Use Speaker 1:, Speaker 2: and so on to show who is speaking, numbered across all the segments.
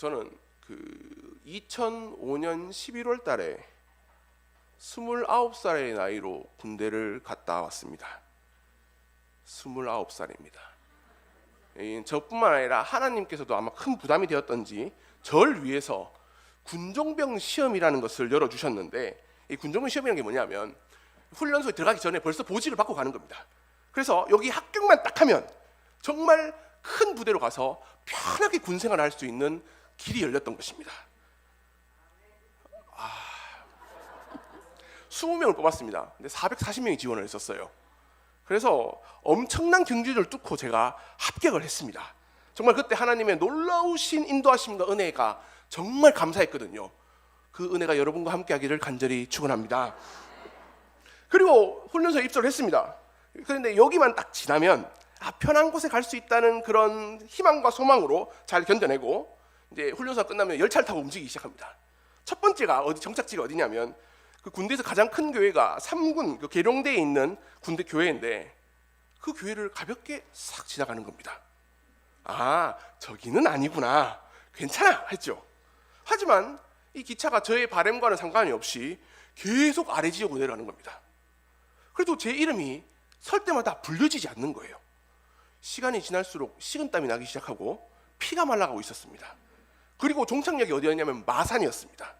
Speaker 1: 저는 그 2005년 11월 달에 29살의 나이로 군대를 갔다 왔습니다. 29살입니다. 저뿐만 아니라 하나님께서도 아마 큰 부담이 되었던지 절 위해서 군종병 시험이라는 것을 열어 주셨는데 이 군종병 시험이라는 게 뭐냐면 훈련소에 들어가기 전에 벌써 보직을 받고 가는 겁니다. 그래서 여기 합격만 딱 하면 정말 큰 부대로 가서 편하게 군 생활을 할 수 있는 길이 열렸던 것입니다. 아, 20명을 뽑았습니다. 근데 440명이 지원을 했었어요. 그래서 엄청난 경주를 뚫고 제가 합격을 했습니다. 정말 그때 하나님의 놀라우신 인도하심과 은혜가 정말 감사했거든요. 그 은혜가 여러분과 함께 하기를 간절히 축원합니다. 그리고 훈련소에 입소를 했습니다. 그런데 여기만 딱 지나면 아, 편한 곳에 갈 수 있다는 그런 희망과 소망으로 잘 견뎌내고 이제 훈련소가 끝나면 열차를 타고 움직이기 시작합니다. 첫 번째가 어디 정착지가 어디냐면 그 군대에서 가장 큰 교회가 삼군 그 계룡대에 있는 군대 교회인데 그 교회를 가볍게 싹 지나가는 겁니다. 아 저기는 아니구나 괜찮아 했죠. 하지만 이 기차가 저의 바램과는 상관이 없이 계속 아래 지역으로 내려가는 겁니다. 그래도 제 이름이 설 때마다 불려지지 않는 거예요. 시간이 지날수록 식은땀이 나기 시작하고 피가 말라가고 있었습니다. 그리고 종착역이 어디였냐면 마산이었습니다.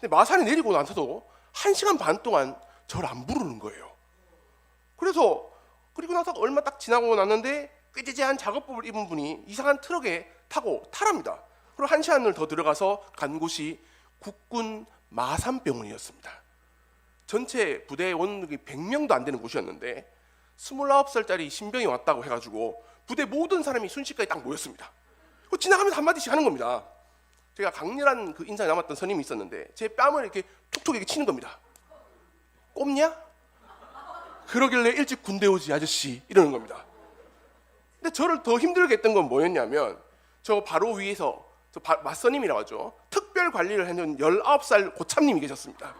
Speaker 1: 근데 마산에 내리고 나서도 한 시간 반 동안 저를 안 부르는 거예요. 그래서 그리고 나서 얼마 딱 지나고 났는데 꾀지지한 작업복을 입은 분이 이상한 트럭에 타고 타랍니다. 그리고 한 시간을 더 들어가서 간 곳이 국군 마산병원이었습니다. 전체 부대 원능이 100명도 안 되는 곳이었는데 29살짜리 신병이 왔다고 해가지고 부대 모든 사람이 순식간에 딱 모였습니다. 그 지나가면서 한마디씩 하는 겁니다. 제가 강렬한 그 인상이 남았던 선임이 있었는데 제 뺨을 이렇게 툭툭 이렇게 치는 겁니다. 꼽냐? 그러길래 일찍 군대 오지 아저씨 이러는 겁니다. 근데 저를 더 힘들게 했던 건 뭐였냐면 저 바로 위에서 저 바- 맞선임이라고 하죠. 특별 관리를 해준 19살 고참님이 계셨습니다.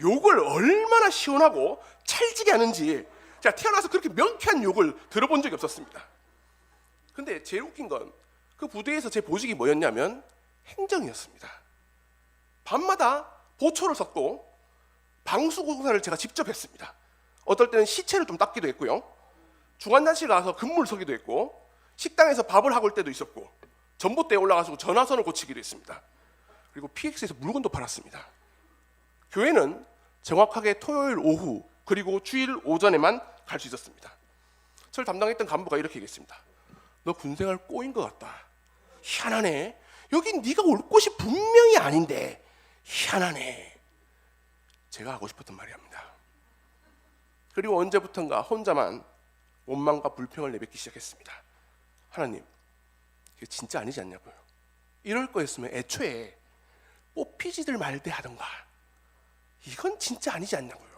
Speaker 1: 욕을 얼마나 시원하고 찰지게 하는지 제가 태어나서 그렇게 명쾌한 욕을 들어본 적이 없었습니다. 근데 제일 웃긴 건 그 부대에서 제 보직이 뭐였냐면 행정이었습니다. 밤마다 보초를 섰고 방수 공사를 제가 직접 했습니다. 어떨 때는 시체를 좀 닦기도 했고요. 중환자실 가서 근무를 서기도 했고 식당에서 밥을 하고 올 때도 있었고 전봇대에 올라가서 전화선을 고치기도 했습니다. 그리고 PX에서 물건도 팔았습니다. 교회는 정확하게 토요일 오후 그리고 주일 오전에만 갈 수 있었습니다. 저를 담당했던 간부가 이렇게 얘기했습니다. 너 군생활 꼬인 것 같다. 희한하네. 여긴 네가 올 곳이 분명히 아닌데 희한하네. 제가 하고 싶었던 말이합니다. 그리고 언제부턴가 혼자만 원망과 불평을 내뱉기 시작했습니다. 하나님, 이게 진짜 아니지 않냐고요. 이럴 거였으면 애초에 뽑히지들 말대 하던가. 이건 진짜 아니지 않냐고요.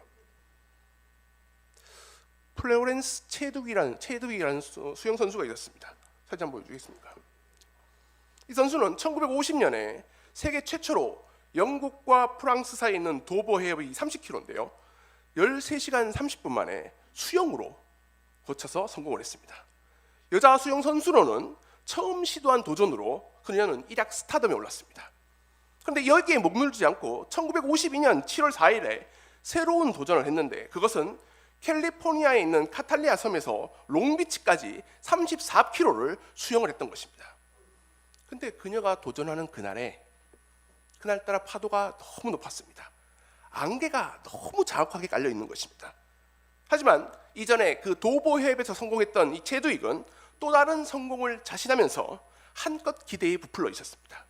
Speaker 1: 플레오렌스 체두기라는 체두기라는 수- 수영 선수가 있었습니다. 사진 한번 보여주겠습니까? 이 선수는 1950년에 세계 최초로 영국과 프랑스 사이에 있는 도보 해협이 30km인데요. 13시간 30분 만에 수영으로 거쳐서 성공을 했습니다. 여자 수영 선수로는 처음 시도한 도전으로 그녀는 일약 스타덤에 올랐습니다. 그런데 여기에 목물지 않고 1952년 7월 4일에 새로운 도전을 했는데 그것은 캘리포니아에 있는 카탈리아 섬에서 롱비치까지 34km를 수영을 했던 것입니다. 근데 그녀가 도전하는 그날에 그날따라 파도가 너무 높았습니다. 안개가 너무 자욱하게 깔려 있는 것입니다. 하지만 이전에 그 도보 해협에서 성공했던 이 체두익은 또 다른 성공을 자신하면서 한껏 기대에 부풀러 있었습니다.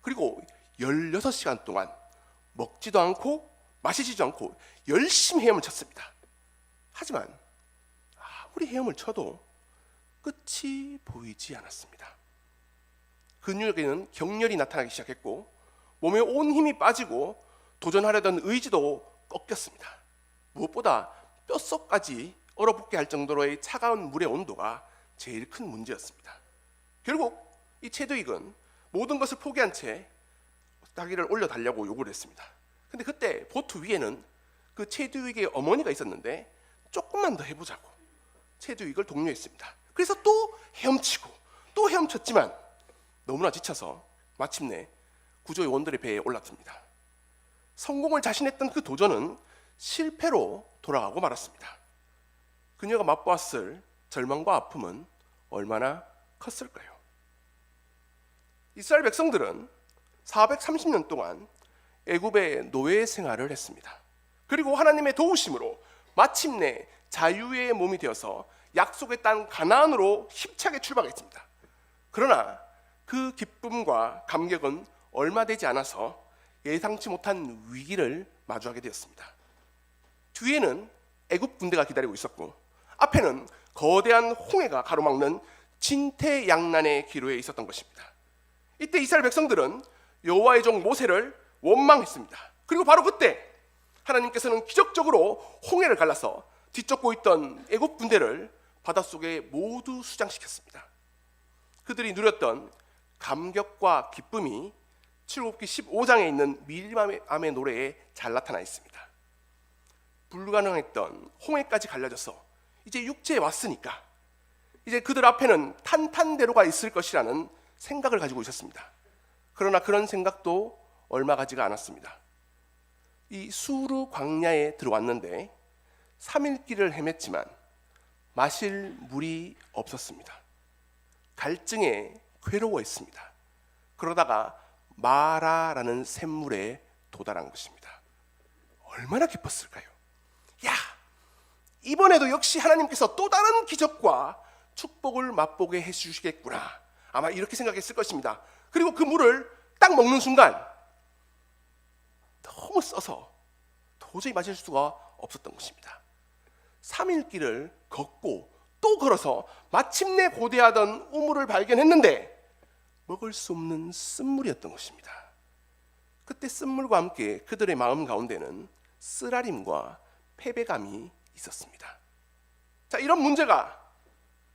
Speaker 1: 그리고 16시간 동안 먹지도 않고 마시지도 않고 열심히 헤엄을 쳤습니다. 하지만 아무리 헤엄을 쳐도 끝이 보이지 않았습니다. 근육에는 경련이 나타나기 시작했고 몸에 온 힘이 빠지고 도전하려던 의지도 꺾였습니다. 무엇보다 뼛속까지 얼어붙게 할 정도로의 차가운 물의 온도가 제일 큰 문제였습니다. 결국 이 체두익은 모든 것을 포기한 채 따기를 올려 달라고 요구를 했습니다. 근데 그때 보트 위에는 그 체두익의 어머니가 있었는데 조금만 더 해보자고 체두익을 독려했습니다. 그래서 또 헤엄치고 또 헤엄쳤지만 너무나 지쳐서 마침내 구조의 원들의 배에 올라탑니다. 성공을 자신했던 그 도전은 실패로 돌아가고 말았습니다. 그녀가 맛보았을 절망과 아픔은 얼마나 컸을까요? 이스라엘 백성들은 430년 동안 애굽의 노예 생활을 했습니다. 그리고 하나님의 도우심으로 마침내 자유의 몸이 되어서 약속의 땅 가나안으로 힘차게 출발했습니다. 그러나 그 기쁨과 감격은 얼마 되지 않아서 예상치 못한 위기를 마주하게 되었습니다. 뒤에는 애굽 군대가 기다리고 있었고 앞에는 거대한 홍해가 가로막는 진퇴양난의 기로에 있었던 것입니다. 이때 이스라엘 백성들은 여호와의 종 모세를 원망했습니다. 그리고 바로 그때 하나님께서는 기적적으로 홍해를 갈라서 뒤쫓고 있던 애굽 군대를 바닷속에 모두 수장시켰습니다. 그들이 누렸던 감격과 기쁨이 출애굽기 15장에 있는 밀림암의 노래에 잘 나타나 있습니다. 불가능했던 홍해까지 갈라져서 이제 육지에 왔으니까 이제 그들 앞에는 탄탄대로가 있을 것이라는 생각을 가지고 있었습니다. 그러나 그런 생각도 얼마 가지가 않았습니다. 이 수르 광야에 들어왔는데 3일 길을 헤맸지만 마실 물이 없었습니다. 갈증에 괴로워했습니다. 그러다가 마라라는 샘물에 도달한 것입니다. 얼마나 기뻤을까요? 야, 이번에도 역시 하나님께서 또 다른 기적과 축복을 맛보게 해주시겠구나. 아마 이렇게 생각했을 것입니다. 그리고 그 물을 딱 먹는 순간 너무 써서 도저히 마실 수가 없었던 것입니다. 3일 길을 걷고 또 걸어서 마침내 고대하던 우물을 발견했는데 먹을 수 없는 쓴물이었던 것입니다. 그때 쓴물과 함께 그들의 마음 가운데는 쓰라림과 패배감이 있었습니다. 자, 이런 문제가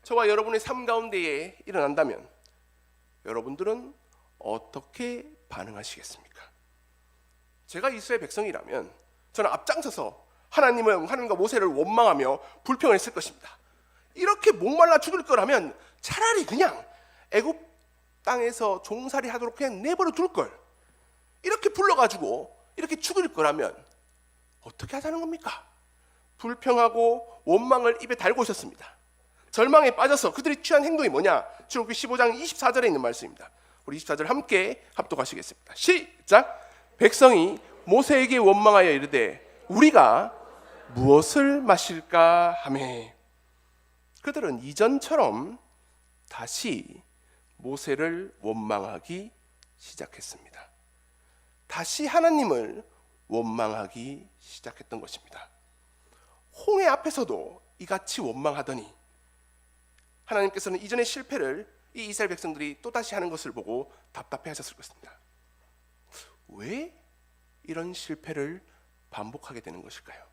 Speaker 1: 저와 여러분의 삶 가운데에 일어난다면 여러분들은 어떻게 반응하시겠습니까? 제가 이스라엘 백성이라면 저는 앞장서서 하나님은 하나님과 모세를 원망하며 불평을 했을 것입니다. 이렇게 목말라 죽을 거라면 차라리 그냥 애굽 땅에서 종살이 하도록 그냥 내버려 둘 걸. 이렇게 불러가지고 이렇게 죽일 거라면 어떻게 하자는 겁니까? 불평하고 원망을 입에 달고 있었습니다. 절망에 빠져서 그들이 취한 행동이 뭐냐? 출애굽기 15장 24절에 있는 말씀입니다. 우리 24절 함께 합독하시겠습니다. 시작. 백성이 모세에게 원망하여 이르되 우리가 무엇을 마실까 하매 그들은 이전처럼 다시 모세를 원망하기 시작했습니다. 다시 하나님을 원망하기 시작했던 것입니다. 홍해 앞에서도 이같이 원망하더니 하나님께서는 이전의 실패를 이 이스라엘 백성들이 또 다시 하는 것을 보고 답답해 하셨을 것입니다. 왜 이런 실패를 반복하게 되는 것일까요?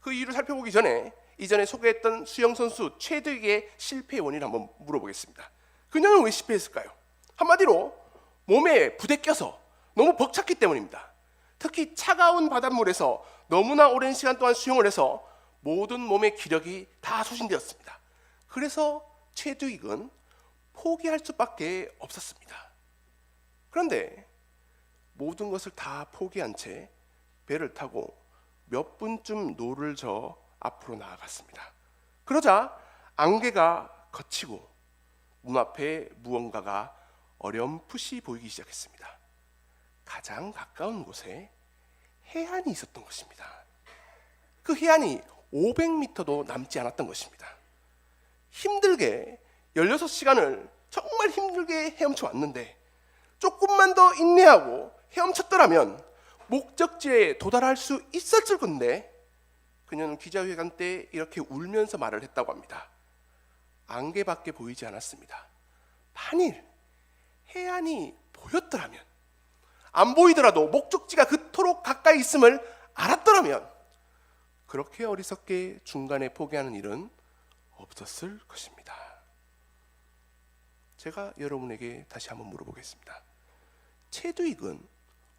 Speaker 1: 그 이유를 살펴보기 전에 이전에 소개했던 수영 선수 최득의 실패의 원인을 한번 물어보겠습니다. 그녀는 왜 실패했을까요? 한마디로 몸에 부대 껴서 너무 벅찼기 때문입니다. 특히 차가운 바닷물에서 너무나 오랜 시간 동안 수영을 해서 모든 몸의 기력이 다 소진되었습니다. 그래서 최두익은 포기할 수밖에 없었습니다. 그런데 모든 것을 다 포기한 채 배를 타고 몇 분쯤 노를 저 앞으로 나아갔습니다. 그러자 안개가 걷히고 눈앞에 무언가가 어렴풋이 보이기 시작했습니다. 가장 가까운 곳에 해안이 있었던 것입니다. 그 해안이 500m도 남지 않았던 것입니다. 힘들게 16시간을 정말 힘들게 헤엄쳐 왔는데 조금만 더 인내하고 헤엄쳤더라면 목적지에 도달할 수 있었을 건데 그녀는 기자회견 때 이렇게 울면서 말을 했다고 합니다. 안개밖에 보이지 않았습니다. 만일 해안이 보였더라면 안 보이더라도 목적지가 그토록 가까이 있음을 알았더라면 그렇게 어리석게 중간에 포기하는 일은 없었을 것입니다. 제가 여러분에게 다시 한번 물어보겠습니다. 최두익은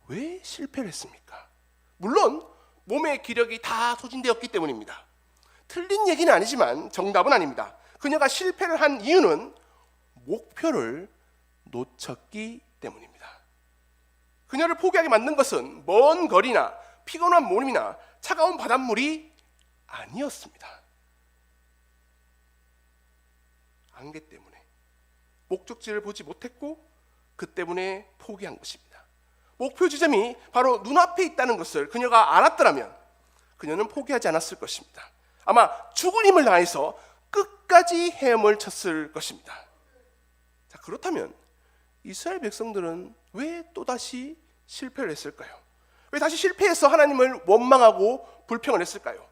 Speaker 1: 왜 실패를 했습니까? 물론 몸의 기력이 다 소진되었기 때문입니다. 틀린 얘기는 아니지만 정답은 아닙니다. 그녀가 실패를 한 이유는 목표를 놓쳤기 때문입니다. 그녀를 포기하게 만든 것은 먼 거리나 피곤한 몸이나 차가운 바닷물이 아니었습니다. 안개 때문에 목적지를 보지 못했고 그 때문에 포기한 것입니다. 목표 지점이 바로 눈앞에 있다는 것을 그녀가 알았더라면 그녀는 포기하지 않았을 것입니다. 아마 죽은 힘을 다해서 끝까지 헤엄을 쳤을 것입니다. 자, 그렇다면 이스라엘 백성들은 왜 또다시 실패를 했을까요? 왜 다시 실패해서 하나님을 원망하고 불평을 했을까요?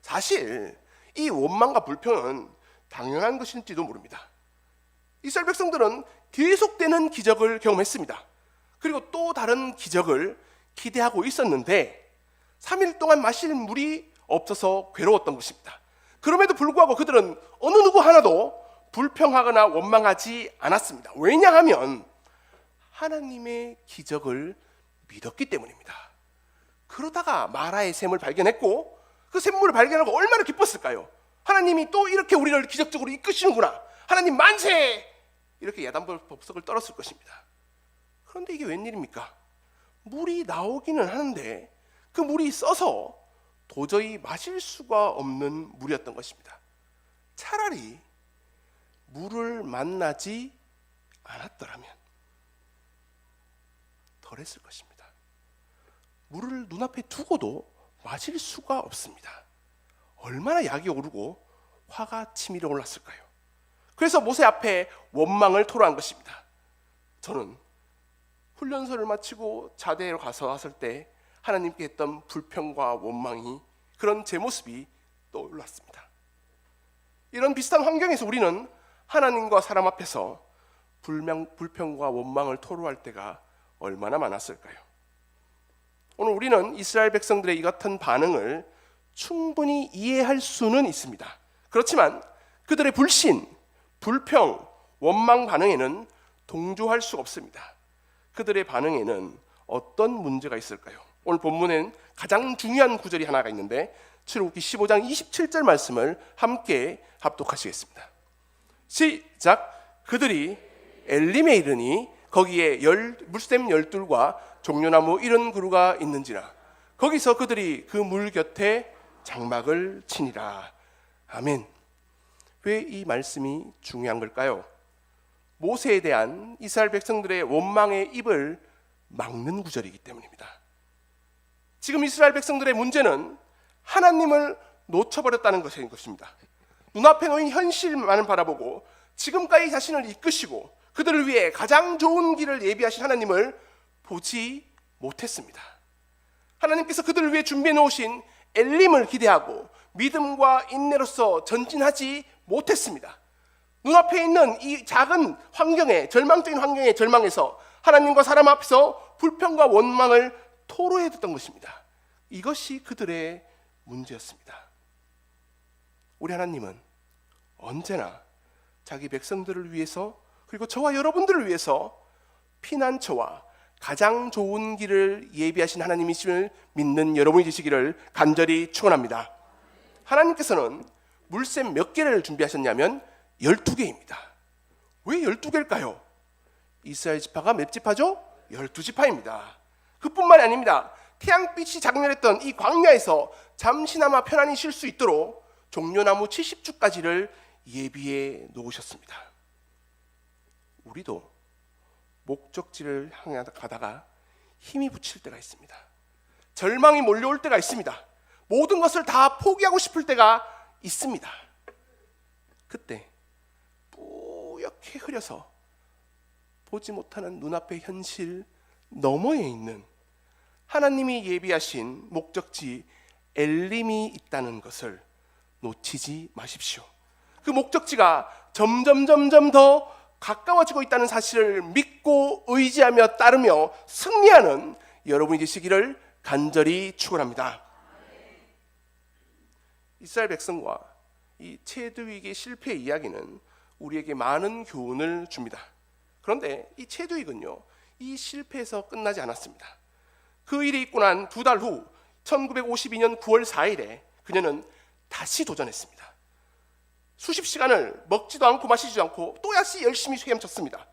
Speaker 1: 사실 이 원망과 불평은 당연한 것인지도 모릅니다. 이스라엘 백성들은 계속되는 기적을 경험했습니다. 그리고 또 다른 기적을 기대하고 있었는데 3일 동안 마실 물이 없어서 괴로웠던 것입니다. 그럼에도 불구하고 그들은 어느 누구 하나도 불평하거나 원망하지 않았습니다. 왜냐하면 하나님의 기적을 믿었기 때문입니다. 그러다가 마라의 샘을 발견했고 그 샘물을 발견하고 얼마나 기뻤을까요? 하나님이 또 이렇게 우리를 기적적으로 이끄시는구나. 하나님 만세! 이렇게 야단법석을 떨었을 것입니다. 그런데 이게 웬일입니까? 물이 나오기는 하는데 그 물이 써서 도저히 마실 수가 없는 물이었던 것입니다. 차라리 물을 만나지 않았더라면 덜했을 것입니다. 물을 눈앞에 두고도 마실 수가 없습니다. 얼마나 약이 오르고 화가 치밀어 올랐을까요? 그래서 모세 앞에 원망을 토로한 것입니다. 저는 훈련소를 마치고 자대로 가서 왔을 때 하나님께 했던 불평과 원망이 그런 제 모습이 떠올랐습니다. 이런 비슷한 환경에서 우리는 하나님과 사람 앞에서 불명, 불평과 원망을 토로할 때가 얼마나 많았을까요? 오늘 우리는 이스라엘 백성들의 이 같은 반응을 충분히 이해할 수는 있습니다. 그렇지만 그들의 불신, 불평, 원망 반응에는 동조할 수가 없습니다. 그들의 반응에는 어떤 문제가 있을까요? 오늘 본문엔 가장 중요한 구절이 하나가 있는데 출애굽기 15장 27절 말씀을 함께 합독하시겠습니다. 시작. 그들이 엘림에 이르니 거기에 열, 물샘 열둘과 종려나무 이런 그루가 있는지라 거기서 그들이 그 물 곁에 장막을 치니라. 아멘. 왜 이 말씀이 중요한 걸까요? 모세에 대한 이스라엘 백성들의 원망의 입을 막는 구절이기 때문입니다. 지금 이스라엘 백성들의 문제는 하나님을 놓쳐버렸다는 것인 것입니다. 눈앞에 놓인 현실만을 바라보고 지금까지 자신을 이끄시고 그들을 위해 가장 좋은 길을 예비하신 하나님을 보지 못했습니다. 하나님께서 그들을 위해 준비해 놓으신 엘림을 기대하고 믿음과 인내로서 전진하지 못했습니다. 눈앞에 있는 이 작은 환경에 절망적인 환경에 절망해서 하나님과 사람 앞에서 불평과 원망을 토로했던 것입니다. 이것이 그들의 문제였습니다. 우리 하나님은 언제나 자기 백성들을 위해서 그리고 저와 여러분들을 위해서 피난처와 가장 좋은 길을 예비하신 하나님이심을 믿는 여러분이 되시기를 간절히 축원합니다. 하나님께서는 물샘 몇 개를 준비하셨냐면 12개입니다. 왜 12개일까요? 이스라엘 지파가 몇 지파죠? 12지파입니다. 그뿐만이 아닙니다. 태양빛이 장렬했던 이 광야에서 잠시나마 편안히 쉴 수 있도록 종려나무 70주까지를 예비해 놓으셨습니다. 우리도 목적지를 향해 가다가 힘이 붙일 때가 있습니다. 절망이 몰려올 때가 있습니다. 모든 것을 다 포기하고 싶을 때가 있습니다. 그때 뿌옇게 흐려서 보지 못하는 눈앞의 현실 너머에 있는 하나님이 예비하신 목적지 엘림이 있다는 것을 놓치지 마십시오. 그 목적지가 점점 점점 더 가까워지고 있다는 사실을 믿고 의지하며 따르며 승리하는 여러분이 되시기를 간절히 축원합니다. 이스라엘 백성과 이 체드윅의 실패 이야기는 우리에게 많은 교훈을 줍니다. 그런데 이 체드윅은요, 이 실패에서 끝나지 않았습니다. 그 일이 있고 난 두 달 후 1952년 9월 4일에 그녀는 다시 도전했습니다. 수십 시간을 먹지도 않고 마시지도 않고 또다시 열심히 헤엄쳤습니다.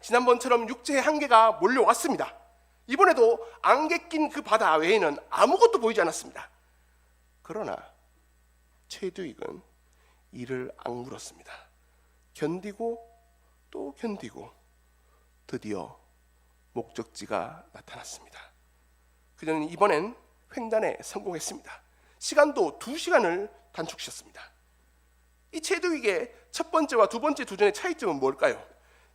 Speaker 1: 지난번처럼 육체의 한계가 몰려왔습니다. 이번에도 안개 낀 그 바다 외에는 아무것도 보이지 않았습니다. 그러나 최두익은 이를 악물었습니다. 견디고 또 견디고 드디어 목적지가 나타났습니다. 그녀는 이번엔 횡단에 성공했습니다. 시간도 두 시간을 단축시켰습니다. 이 최두익의 첫 번째와 두 번째 도전의 차이점은 뭘까요?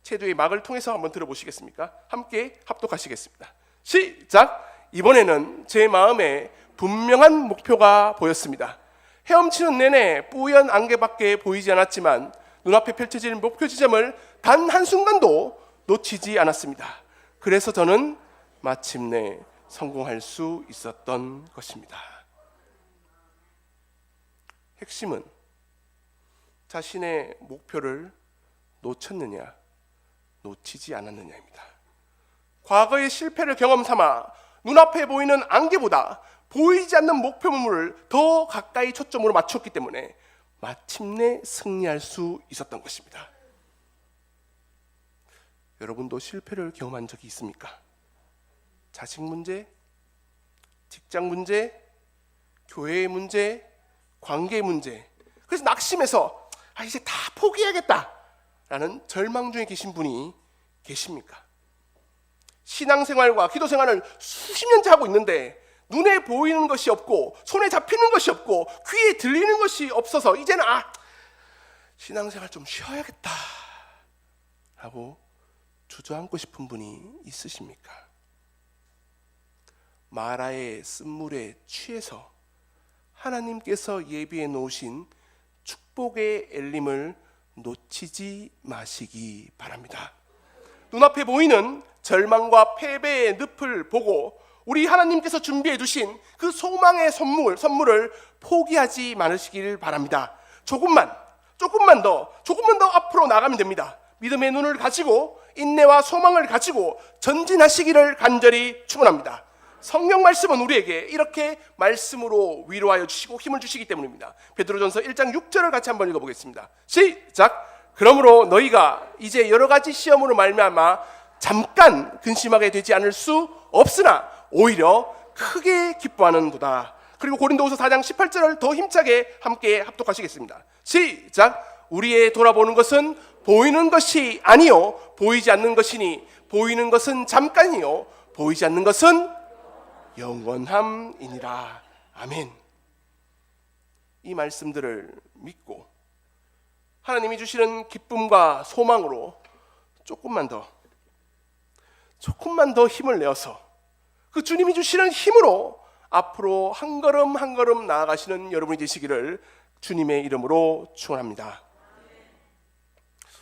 Speaker 1: 최두의 막을 통해서 한번 들어보시겠습니까? 함께 합독하시겠습니다. 시작! 이번에는 제 마음에 분명한 목표가 보였습니다. 헤엄치는 내내 뿌연 안개밖에 보이지 않았지만 눈앞에 펼쳐진 목표 지점을 단 한순간도 놓치지 않았습니다. 그래서 저는 마침내 성공할 수 있었던 것입니다. 핵심은 자신의 목표를 놓쳤느냐, 놓치지 않았느냐입니다. 과거의 실패를 경험 삼아 눈앞에 보이는 안개보다 보이지 않는 목표물을 더 가까이 초점으로 맞췄기 때문에 마침내 승리할 수 있었던 것입니다. 여러분도 실패를 경험한 적이 있습니까? 자식 문제, 직장 문제, 교회의 문제, 관계 문제. 그래서 낙심해서 아 이제 다 포기해야겠다라는 절망 중에 계신 분이 계십니까? 신앙생활과 기도생활을 수십 년째 하고 있는데 눈에 보이는 것이 없고 손에 잡히는 것이 없고 귀에 들리는 것이 없어서 이제는 아 신앙생활 좀 쉬어야겠다 라고 주저앉고 싶은 분이 있으십니까? 마라의 쓴물에 취해서 하나님께서 예비해 놓으신 축복의 엘림을 놓치지 마시기 바랍니다. 눈앞에 보이는 절망과 패배의 늪을 보고 우리 하나님께서 준비해 두신 그 소망의 선물, 선물을 포기하지 말으시길 바랍니다. 조금만, 조금만 더, 조금만 더 앞으로 나가면 됩니다. 믿음의 눈을 가지고 인내와 소망을 가지고 전진하시기를 간절히 축원합니다. 성경 말씀은 우리에게 이렇게 말씀으로 위로하여 주시고 힘을 주시기 때문입니다. 베드로전서 1장 6절을 같이 한번 읽어보겠습니다. 시작. 그러므로 너희가 이제 여러 가지 시험으로 말미암아 잠깐 근심하게 되지 않을 수 없으나 오히려 크게 기뻐하는도다. 그리고 고린도후서 4장 18절을 더 힘차게 함께 합독하시겠습니다. 시작. 우리의 돌아보는 것은 보이는 것이 아니요 보이지 않는 것이니 보이는 것은 잠깐이요 보이지 않는 것은 영원함이니라. 아멘. 이 말씀들을 믿고 하나님이 주시는 기쁨과 소망으로 조금만 더 조금만 더 힘을 내어서 그 주님이 주시는 힘으로 앞으로 한 걸음 한 걸음 나아가시는 여러분이 되시기를 주님의 이름으로 축원합니다.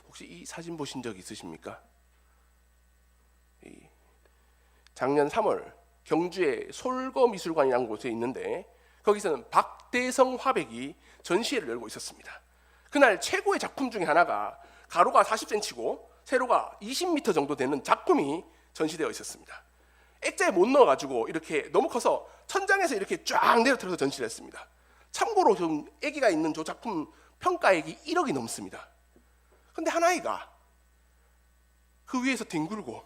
Speaker 1: 혹시 이 사진 보신 적 있으십니까? 이 작년 3월 경주의 솔거미술관이라는 곳에 있는데 거기서는 박대성 화백이 전시회를 열고 있었습니다. 그날 최고의 작품 중에 하나가 가로가 40cm고 세로가 20m 정도 되는 작품이 전시되어 있었습니다. 액자에 못 넣어가지고 이렇게 너무 커서 천장에서 이렇게 쫙 내려틀어서 전시를 했습니다. 참고로 좀 애기가 있는 저 작품 평가액이 1억이 넘습니다. 근데 한 아이가 그 위에서 뒹굴고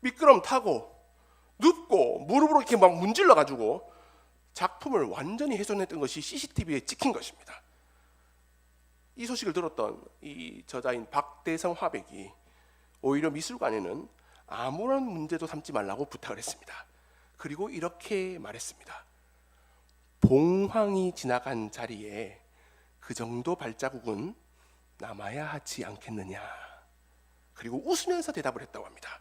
Speaker 1: 미끄럼 타고 눕고 무릎으로 이렇게 막 문질러 가지고 작품을 완전히 훼손했던 것이 CCTV에 찍힌 것입니다. 이 소식을 들었던 이 저자인 박대성 화백이 오히려 미술관에는 아무런 문제도 삼지 말라고 부탁을 했습니다. 그리고 이렇게 말했습니다. 봉황이 지나간 자리에 그 정도 발자국은 남아야 하지 않겠느냐. 그리고 웃으면서 대답을 했다고 합니다.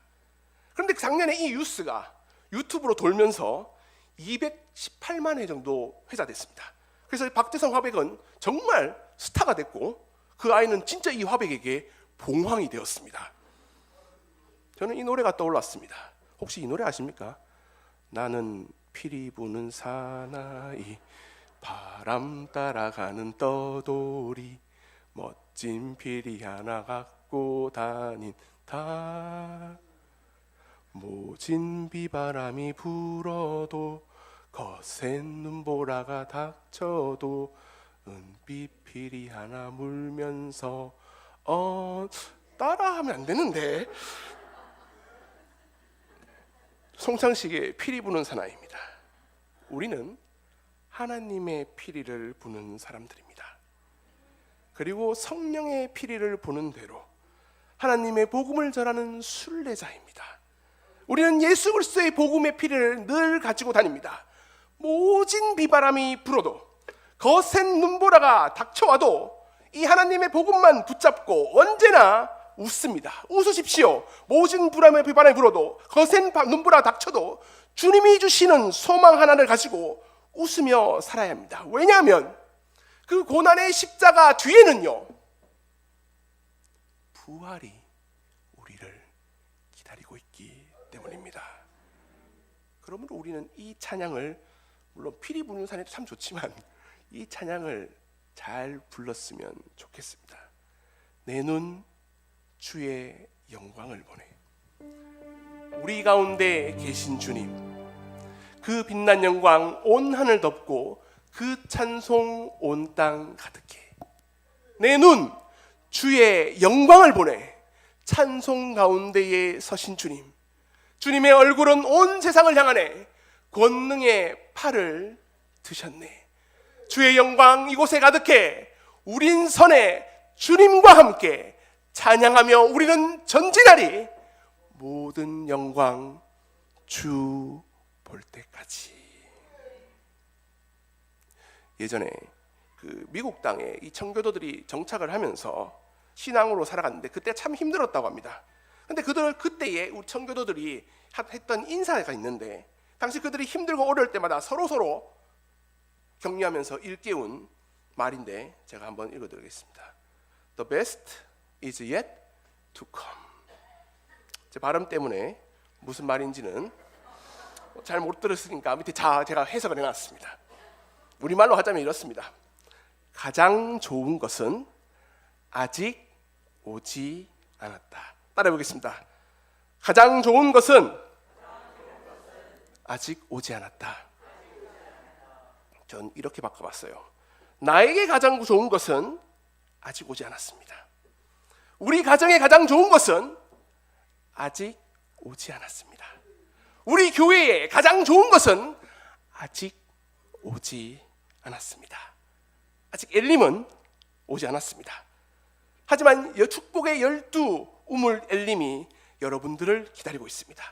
Speaker 1: 그런데 작년에 이 뉴스가 유튜브로 돌면서 218만 회 정도 회자됐습니다. 그래서 박대성 화백은 정말 스타가 됐고 그 아이는 진짜 이 화백에게 봉황이 되었습니다. 저는 이 노래가 떠올랐습니다. 혹시 이 노래 아십니까? 나는 피리 부는 사나이 바람 따라가는 떠돌이 멋진 피리 하나 갖고 다닌 다 모진 비바람이 불어도 거센 눈보라가 닥쳐도 은빛 피리 하나 물면서 어 따라하면 안 되는데. 송창식의 피리 부는 사나이입니다. 우리는 하나님의 피리를 부는 사람들입니다. 그리고 성령의 피리를 부는 대로 하나님의 복음을 전하는 순례자입니다. 우리는 예수 그리스도의 복음의 피리를 늘 가지고 다닙니다. 모진 비바람이 불어도 거센 눈보라가 닥쳐와도 이 하나님의 복음만 붙잡고 언제나 웃습니다. 웃으십시오. 모진 불암의 비바람이 불어도 거센 바- 눈보라 닥쳐도 주님이 주시는 소망 하나를 가지고 웃으며 살아야 합니다. 왜냐하면 그 고난의 십자가 뒤에는요 부활이 우리를 기다리고 있기 때문입니다. 그러므로 우리는 이 찬양을 물론 피리 부는 산에도 참 좋지만 이 찬양을 잘 불렀으면 좋겠습니다. 내 눈 주의 영광을 보내. 우리 가운데 계신 주님, 그 빛난 영광 온 하늘 덮고 그 찬송 온 땅 가득해. 내 눈 주의 영광을 보내. 찬송 가운데에 서신 주님. 주님의 얼굴은 온 세상을 향하네. 권능의 팔을 드셨네. 주의 영광 이곳에 가득해. 우린 선에 주님과 함께 찬양하며 우리는 전진하리. 모든 영광 주 볼 때까지. 예전에 그 미국 땅에 이 청교도들이 정착을 하면서 신앙으로 살아갔는데 그때 참 힘들었다고 합니다. 근데 그들 그때에 우리 청교도들이 하- 했던 인사가 있는데 당시 그들이 힘들고 어려울 때마다 서로 서로 격려하면서 일깨운 말인데 제가 한번 읽어드리겠습니다. The best is yet to come. 제 발음 때문에 무슨 말인지는 잘 못 들었으니까 밑에 자 제가 해석을 해놨습니다. 우리 말로 하자면 이렇습니다. 가장 좋은 것은 아직 오지 않았다. 따라해 보겠습니다. 가장 좋은 것은 아직 오지 않았다. 전 이렇게 바꿔봤어요. 나에게 가장 좋은 것은 아직 오지 않았습니다. 우리 가정에 가장 좋은 것은 아직 오지 않았습니다. 우리 교회에 가장 좋은 것은 아직 오지 않았습니다. 아직 엘림은 오지 않았습니다. 하지만 여- 축복의 열두 우물 엘림이 여러분들을 기다리고 있습니다.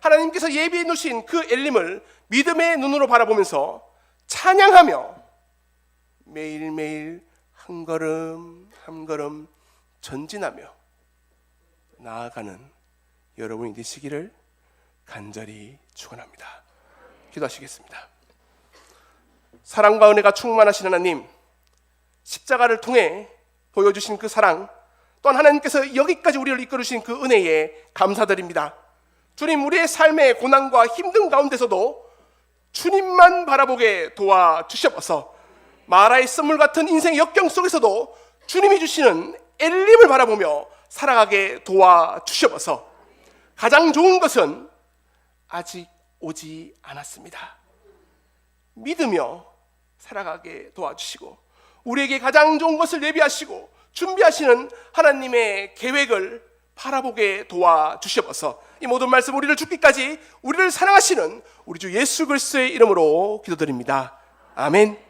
Speaker 1: 하나님께서 예비해 놓으신 그 엘림을 믿음의 눈으로 바라보면서 찬양하며 매일매일 한 걸음 한 걸음 전진하며 나아가는 여러분이 되시기를 간절히 축원합니다. 기도하시겠습니다. 사랑과 은혜가 충만하신 하나님, 십자가를 통해 보여주신 그 사랑, 또한 하나님께서 여기까지 우리를 이끌으신 그 은혜에 감사드립니다. 주님, 우리의 삶의 고난과 힘든 가운데서도 주님만 바라보게 도와주셔서 마라의 선물 같은 인생의 역경 속에서도 주님이 주시는 엘림을 바라보며 살아가게 도와주셔서 가장 좋은 것은 아직 오지 않았습니다. 믿으며 살아가게 도와주시고 우리에게 가장 좋은 것을 예비하시고 준비하시는 하나님의 계획을 바라보게 도와주셔서 이 모든 말씀 우리를 죽기까지 우리를 사랑하시는 우리 주 예수 그리스도의 이름으로 기도드립니다. 아멘.